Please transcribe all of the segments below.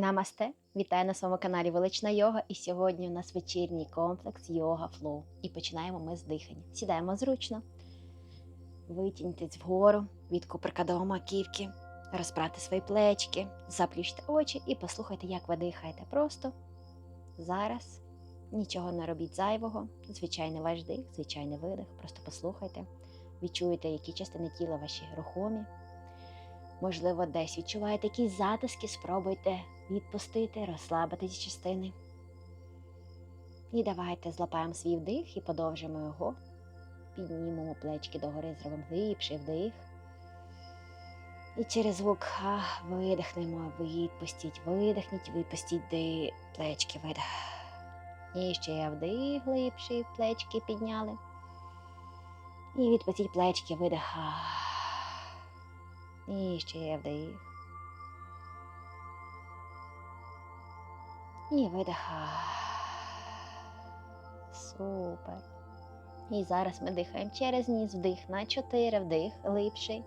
Намасте! Вітаю на своєму каналі Велична Йога. І сьогодні у нас вечірній комплекс Йога Флоу. І починаємо ми з дихання. Сідаємо зручно, витягнітесь вгору від куприка до маківки, розправте свої плечки, заплющте очі і послухайте, як ви дихаєте. Просто зараз нічого не робіть зайвого. Звичайний ваш дих, звичайний видих. Просто послухайте, відчуєте, які частини тіла ваші рухомі. Можливо, десь відчуваєте якісь затиски, спробуйте відпустити, розслабити ці частини. І давайте злапаємо свій вдих і подовжимо його. Піднімемо плечки догори, зробимо глибший вдих. І через звук а, видихнемо, відпустіть, видихніть, відпустіть де плечки, видих. І ще вдих, глибший, плечки підняли. І відпустіть плечки, видих. І ще вдих. І видиха. Супер. І зараз ми дихаємо через ніс вдих на 4 вдих, глибший.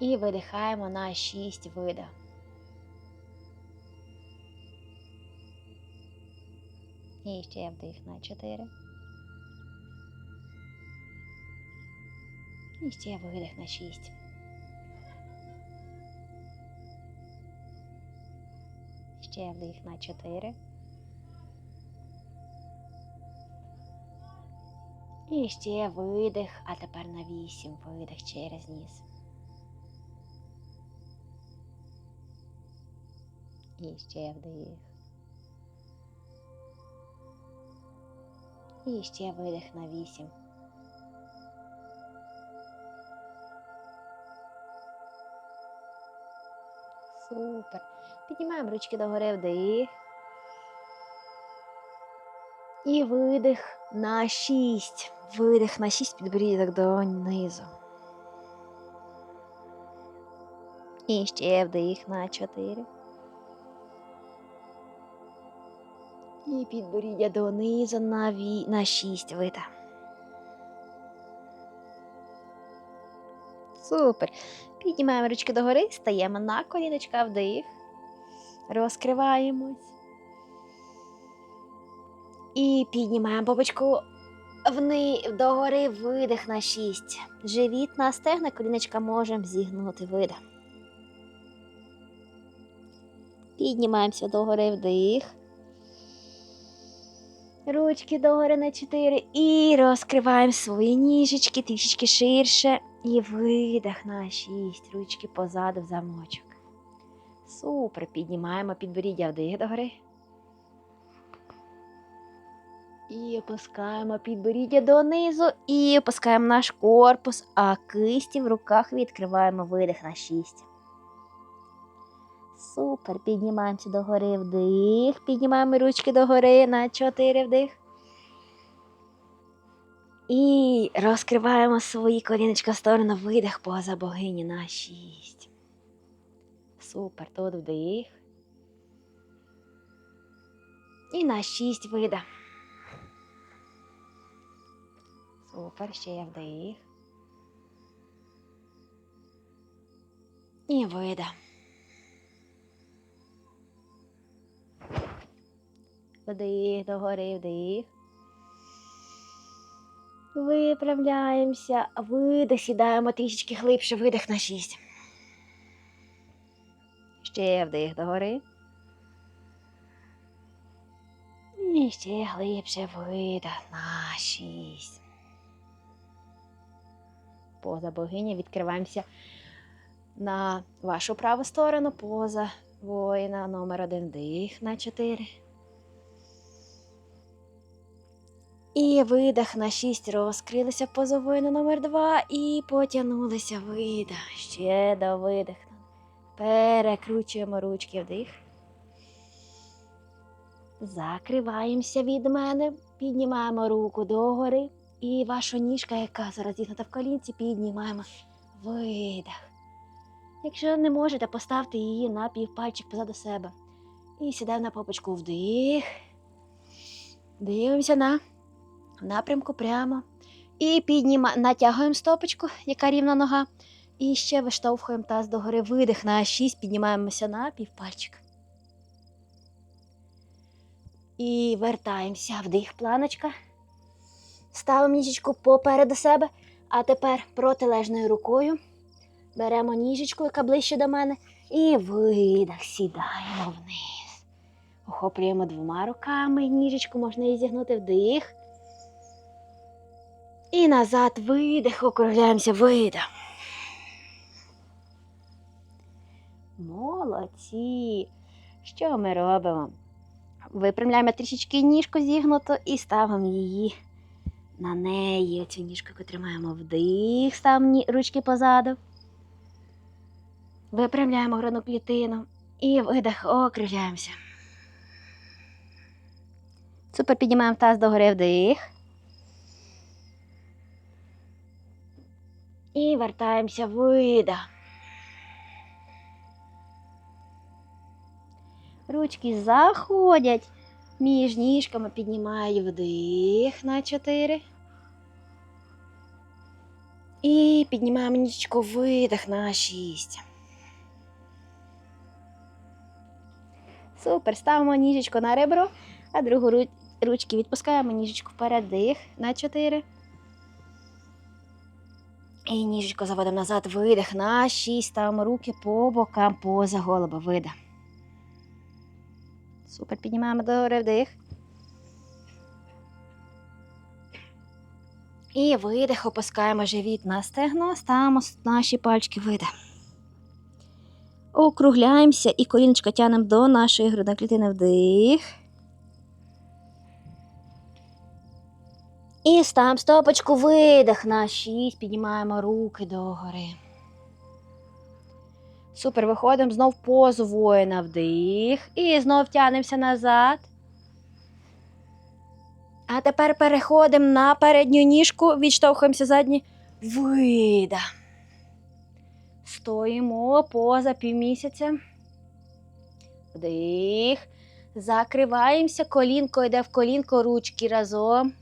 І видихаємо на 6 видих. І ще вдих на 4. І ще видих на 6. Ще вдих на 4. І ще видих, а тепер на 8 видих через ніс. І ще вдих. І ще видих на 8. Супер. Піднімаємо ручки догори вдих. І видих на 6. Видих на 6 підборідок донизу. І ще вдих на 4. І підборіддя донизу на, ві... на 6 вида. Супер. Піднімаємо ручки догори, стаємо на коліночка вдих. Розкриваємось. І піднімаємо попочку вни, догори, видих на 6. Живіт на стегна, коліночка можемо зігнути видих. Піднімаємося догори вдих. Ручки догори на 4 і розкриваємо свої ніжечки трішечки ширше. І видих на 6. Ручки позаду в замочок. Супер. Піднімаємо підборіддя вдих догори. І опускаємо підборіддя донизу. І опускаємо наш корпус, а кисті в руках відкриваємо видих на 6. Супер. Піднімаємося догори вдих. Піднімаємо ручки догори на 4 вдих. І розкриваємо свої коліночка в сторону, видих поза богині на 6. Супер. Тут вдих. І на 6 видих. Супер. Ще є вдих. І видих. Вдих, догори, вдих. Виправляємося, видих, сідаємо трішечки глибше, видих на 6. Ще вдих догори. І ще глибше видих на 6. Поза богиня відкриваємося на вашу праву сторону, поза воїна номер один вдих на 4. І видих на 6 розкрилися поза воїна номер 2 і потягнулися видих. Ще до видих. Перекручуємо ручки вдих. Закриваємося від мене, піднімаємо руку догори. І ваша ніжка, яка зараз зігнута в колінці, піднімаємо видих. Якщо не можете, поставте її на півпальчик позаду себе. І сідаємо на попочку вдих. Дивимося на напрямку прямо. І підніма... натягуємо стопочку, яка рівна нога. І ще виштовхуємо таз догори, видих на 6, піднімаємося на півпальчик. І вертаємося вдих, планочка. Ставимо ніжечку попереду себе, а тепер протилежною рукою беремо ніжечку, яка ближче до мене, і видих, сідаємо вниз. Охоплюємо двома руками ніжечку, можна її зігнути вдих. І назад видих, округляємося, видих. Молодці. Що ми робимо? Випрямляємо трішечки ніжку зігнуту і ставимо її на неї. Цю ніжку яку тримаємо вдих, ставимо ручки позаду. Випрямляємо грудну клітину і видих, округляємося. Супер, піднімаємо таз догори вдих. І вертаємося видих. Ручки заходять між ніжками, піднімаю вдих на 4. І піднімаємо ніжечку видих на 6. Супер. Ставимо ніжечку на ребро, а другу ру- ручки відпускаємо ніжечку вперед, на 4. І ніжечку заводимо назад, видих на 6. Ставимо руки по бокам поза голуба. Видих. Супер, піднімаємо догори вдих. І видих, опускаємо живіт на стегно, ставимо наші пальчики видих. Округляємося і коліночко тянемо до нашої грудної клітини вдих. І ставимо стопочку видих на 6, піднімаємо руки догори. Супер, виходимо знов позу воїна вдих. І знов тянемося назад. А тепер переходимо на передню ніжку, відштовхуємося задні. Вида. Стоїмо поза півмісяця. Вдих. Закриваємося, колінко йде в колінко, ручки разом.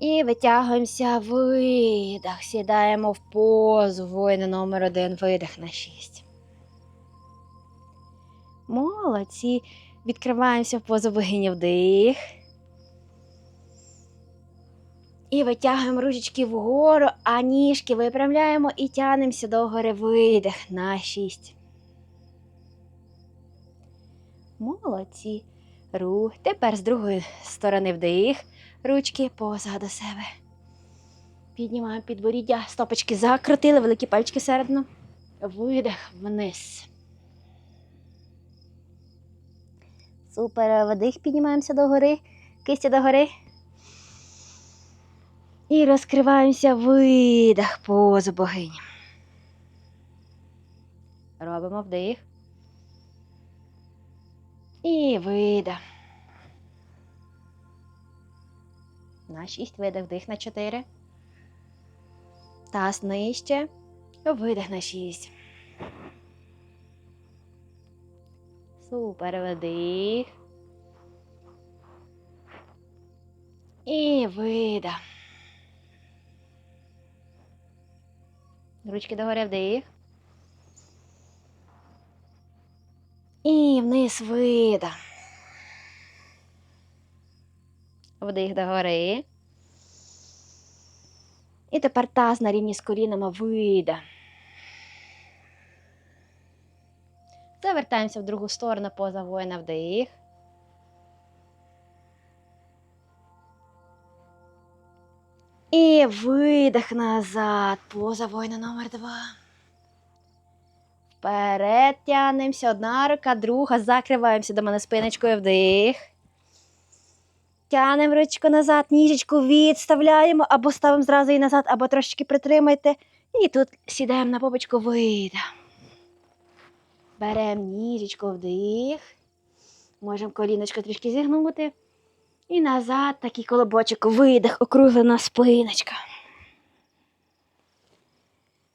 І витягуємося видих. Сідаємо в позу. Воїна номер один. Видих на шість. Молодці. Відкриваємося в позу богині вдих. І витягуємо ручечки вгору, а ніжки випрямляємо і тянемося догори видих на шість. Молодці. Рух. Тепер з другої сторони вдих. Ручки позаду себе. Піднімаємо підборіддя, стопочки закрутили, великі пальчики середину. Видих вниз. Супер. Вдих, піднімаємося догори, кисті догори. І розкриваємося видих позу богині. Робимо вдих. І видих. На 6 видих, вдих на 4. Таз нижче. Видих на 6. Супер, вдих. І видих. Ручки догори вдих. І вниз видих. Вдих догори. І тепер таз на рівні з колінами видих. Завертаємося в другу сторону поза воїна вдих. І видих назад. Поза воїна номер два. Вперед тянемося. Одна рука, друга. Закриваємося до мене спиночкою вдих. Тянемо ручку назад, ніжечку відставляємо, або ставимо зразу і назад, або трошечки притримайте. І тут сідаємо на попочку видих. Беремо ніжечку вдих. Можемо коліночко трішки зігнути. І назад такий колобочок, видих, округлена спиночка.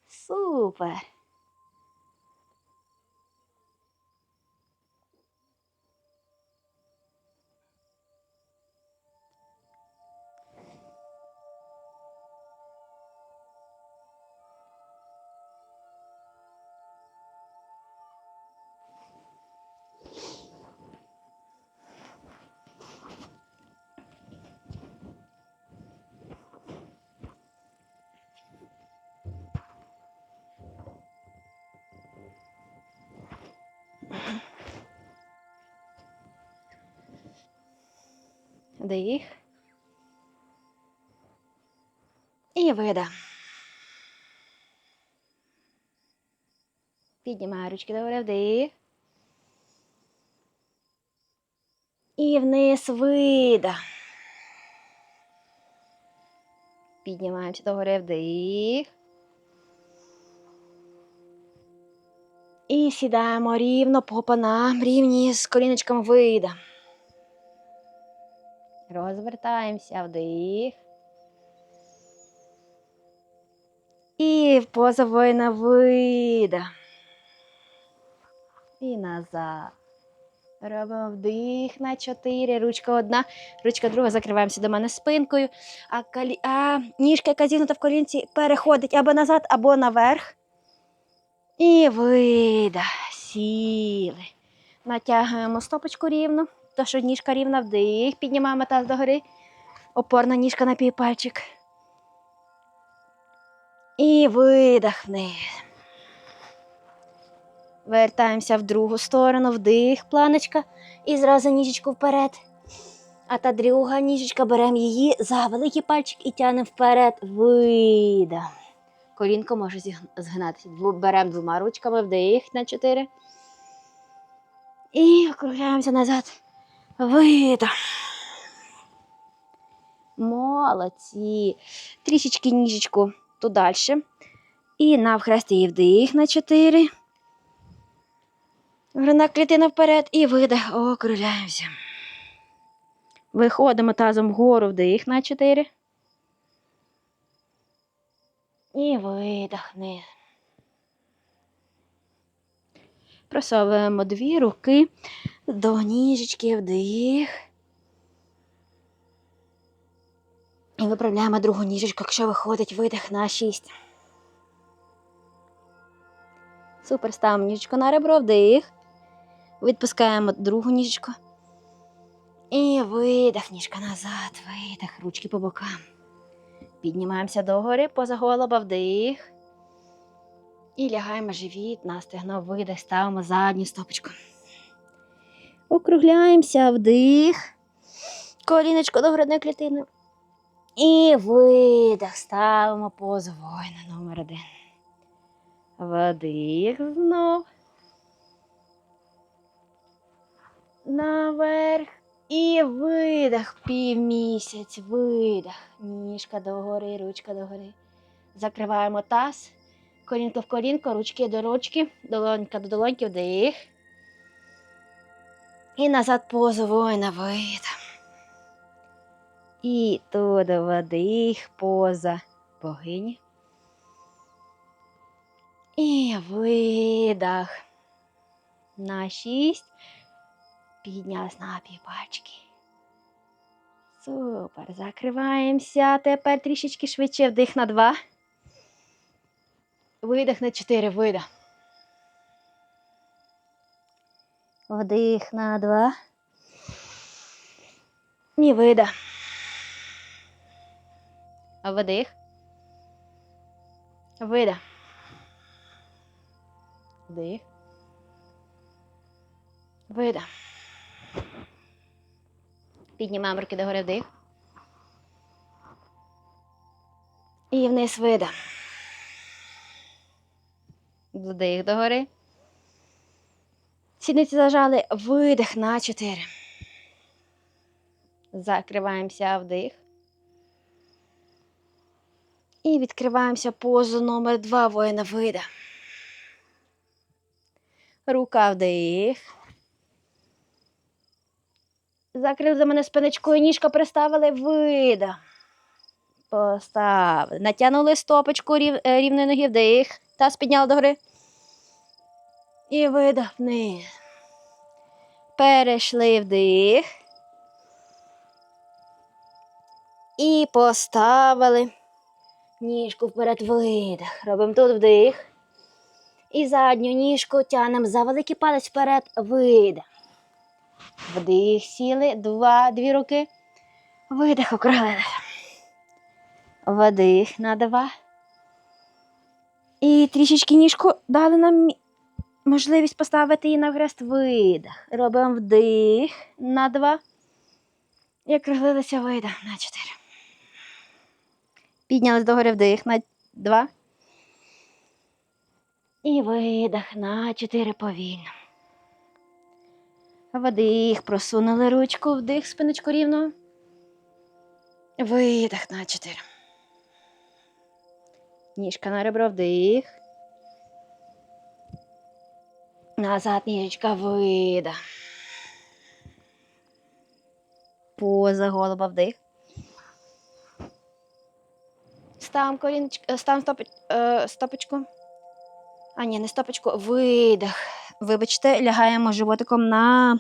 Супер. Вдих. І вида. Піднімаю ручки добре, вдих. І вниз вида. Піднімаємося догори вдих. І сідаємо рівно попа на рівні з коліночком вида. Розвертаємося вдих. І поза воїна вида. І назад. Робимо вдих на чотири. Ручка одна, ручка друга. Закриваємося до мене спинкою. А, калі... а ніжка, яка зігнута в колінці, переходить або назад, або наверх. І вида. Сіли. Натягуємо стопочку рівно. То, що ніжка рівна, вдих. Піднімаємо таз догори. Опорна ніжка на півпальчик. І вниз. Вертаємося в другу сторону, вдих, планочка, і зразу ніжечку вперед. А та друга ніжечка беремо її за великий пальчик і тягнемо вперед. Вида. Колінко може згинатися. Беремо двома ручками, вдих на чотири. І округляємося назад. Вида. Молодці. Трішечки ніжечку далі. І навхрест її вдих на чотири. Грудна клітина вперед і видих. Округляємося. Виходимо тазом вгору, вдих на чотири. І видих. Просовуємо дві руки до ніжечки, вдих. І виправляємо другу ніжечку, якщо виходить видих на шість. Супер, ставимо ніжечку на ребро, вдих. Відпускаємо другу ніжечку. І видих, ніжка назад, видих, ручки по бокам. Піднімаємося догори, поза голоба, вдих. І лягаємо живіт на стегно, видих, ставимо задню стопочку. Округляємося, вдих. Коліночко до грудної клітини. І видих, ставимо позу воїна номер один. Вдих знов. Наверх. І видих. Півмісяць. Видих. Ніжка догори, ручка догори. Закриваємо таз. Колінко в колінко, ручки до ручки, долонька до долоньки, вдих. І назад позу воїна видих. І туди вдих, поза богині. І видах. На шість. Піднялась на півпачки. Супер. Закриваємося. Тепер трішечки швидше вдих на два. Видих на чотири. Видих. Вдих на два. І видих. Вдих. Видих. Вдих. Видих. Піднімаємо руки догори вдих. І вниз видих. Вдих догори. Сідниці зажали. Видих на чотири. Закриваємося вдих. І відкриваємося позу номер два воїна видих. Рука вдих. Закрили за мене спиночкою, ніжка приставили, видих. Поставили. Натягнули стопочку рів, е, рівної ноги, вдих. Таз підняли догори. І видих вниз. Перейшли вдих. І поставили ніжку вперед видих. Робимо тут вдих. І задню ніжку тянемо за великий палець вперед, видих. Вдих, сіли, два, дві руки. Видих, округлили. Вдих на два. І трішечки ніжку дали нам можливість поставити її на хрест. Видих. Робимо вдих на два. І округлилися вида на 4. Піднялись догори вдих на 2. І видих на 4 повільно. Вдих, просунули ручку, вдих, спиночку рівно. Видих на 4. Ніжка на ребро, вдих. Назад ніжечка, видих. Поза голова, вдих. Ставим коліночку, ставим стопоч, е, стопочку. А, ні, не стопочку, видих. Вибачте, лягаємо животиком на,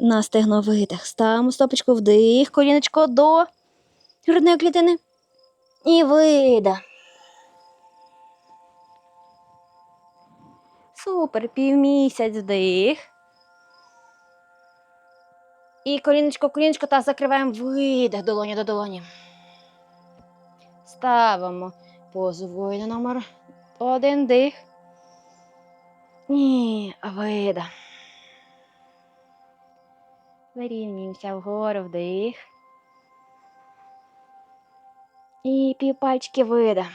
на стегно видих. Ставимо стопочку вдих, коліночко до грудної клітини. І видих. Супер, півмісяць вдих. І коліночко, коліночко та закриваємо видих долоні до долоні. Ставимо позу воїна номер один дих. І вида. Вирівнюємося вгору вдих. І півпальчики вида.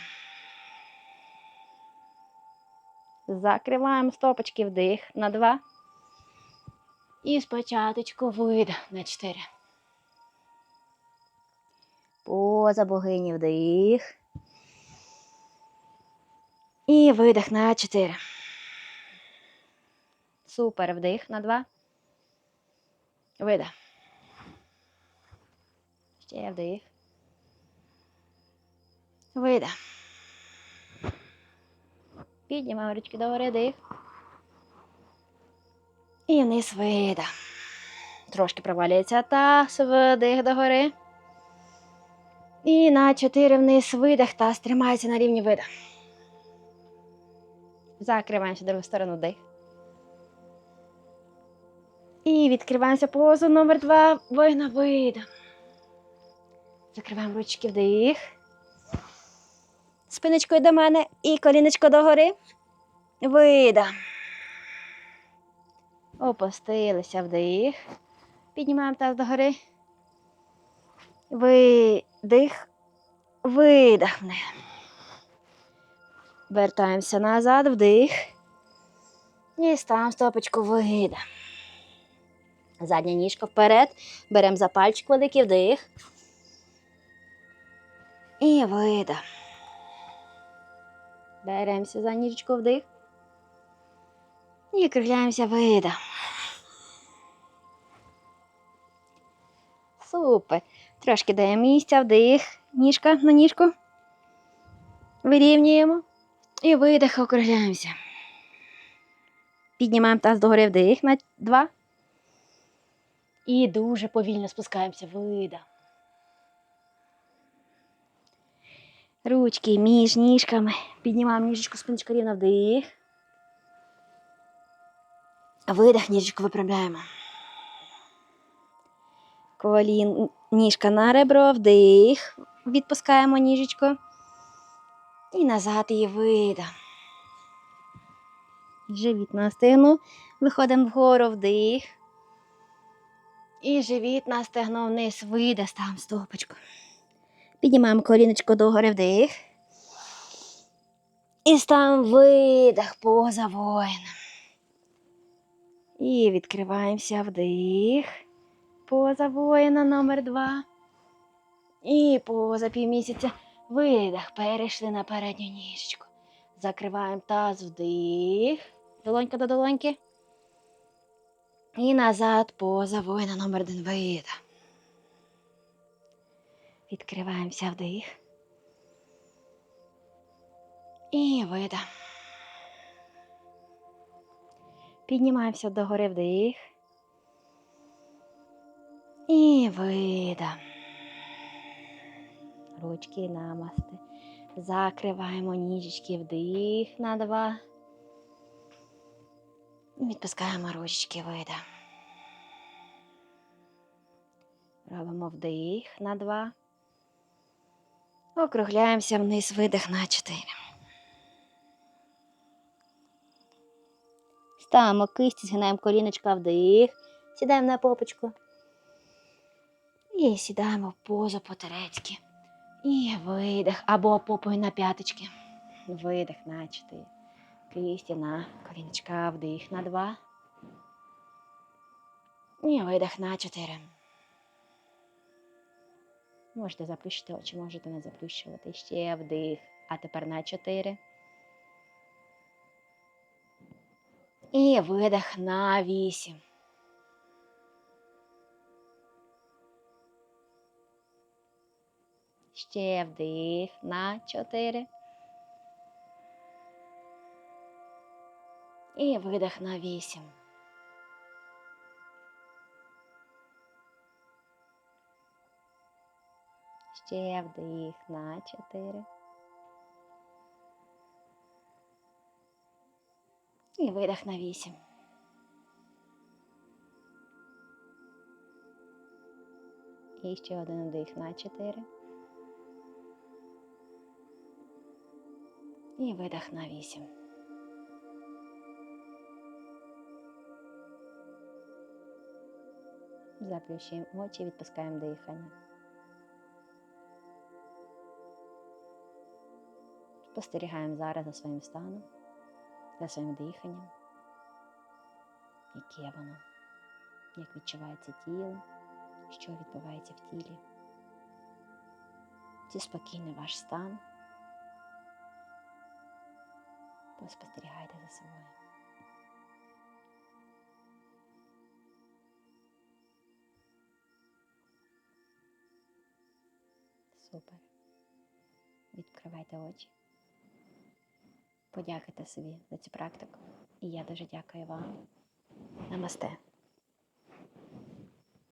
Закриваємо стопочки вдих на два. І спочатку вида на чотири. Поза богині вдих. І видих на 4. Супер. Вдих на 2. Видих. Ще вдих. Видих. Піднімаємо ручки догори, дих. І вниз видих. Трошки провалюється таз, вдих догори. І на 4 вниз видих таз тримається на рівні видих. Закриваємося другу сторону дих. І відкриваємося позу номер два. Воїна вида. Закриваємо ручки вдих. Спиночкою до мене і коліночко догори. Вида. Опустилися вдих. Піднімаємо таз догори. Видих. Видихне. Вертаємося назад, вдих. І ставимо стопочку вида. Задня ніжка вперед. Беремо за пальчик великий вдих. І вида. Беремося за ніжечку вдих. І кругляємося вида. Супер. Трошки даємо місця, вдих, ніжка на ніжку. Вирівнюємо. І видих, округляємося. Піднімаємо таз догори вдих на два. І дуже повільно спускаємося. Видих. Ручки між ніжками. Піднімаємо ніжечку, спиночку рівно вдих. Видих, ніжечку виправляємо. Колін, ніжка на ребро, вдих. Відпускаємо ніжечку. І назад її вида. Живіт на стегну. Виходимо вгору вдих. І живіт на стегно вниз вида, ставимо стопочку. Піднімаємо коліночко догори вдих. І ставимо видих поза воїном. І відкриваємося вдих. Поза воїна номер два. І поза півмісяця видих. Перейшли на передню ніжечку. Закриваємо таз вдих. Долонька до долоньки. І назад поза воїна номер один видих. Відкриваємося вдих. І видих. Піднімаємося догори вдих. І вида. Ручки намасти. Закриваємо ніжечки вдих на два. Відпускаємо ручки вида. Робимо вдих на два. Округляємося вниз, видих на чотири. Ставимо кисті, згинаємо коліночка вдих. Сідаємо на попочку. І сідаємо в позу по-турецьки. І видих або попою на п'яточки. Видих на чотири. Кисті на коліночка, вдих на два. І видих на чотири. Можете заплющити очі, можете не заплющувати. Ще вдих. А тепер на чотири. І видих на вісім. Ще вдих на чотири. І видих на вісім. Ще вдих на чотири. І видих на вісім. І ще один вдих на чотири. І видих на вісім. Заплющуємо очі, відпускаємо дихання. Спостерігаємо зараз за своїм станом, за своїм диханням, яке воно, як відчувається тіло, що відбувається в тілі. Чи спокійний ваш стан. Поспостерігайте за собою. Супер. Відкривайте очі. Подякуйте собі за цю практику. І я дуже дякую вам. Намасте.